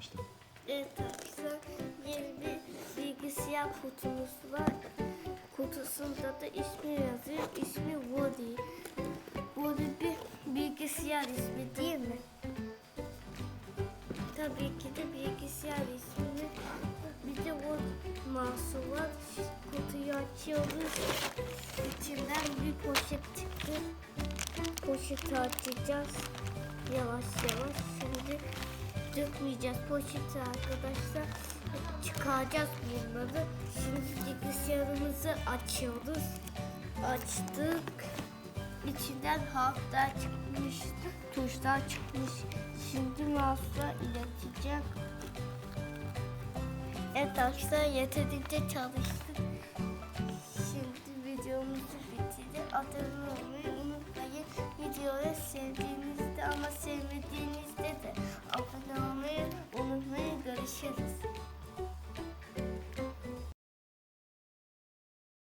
Kaçtı. Evet arkadaşlar yeni bir bilgisayar kutumuz var. Kutusunda da ismi yazıyor. İsmi Woody. Woody bir bilgisayar ismi değil mi? Tabii ki de bilgisayar ismi. Bir de o mouse'u var. Kutuyu açıyoruz. İçinden bir poşet çıktı. Poşeti açacağız. Dökmeyeceğiz poşeti arkadaşlar. Çıkaracağız bunları. Şimdi bilgisayarımızı açıyoruz. Açtık. İçinden harfler çıkmış, tuşlar çıkmış. Şimdi mouse'la ileteceğim. Evet arkadaşlar yeterince çalıştık. Görüşürüz.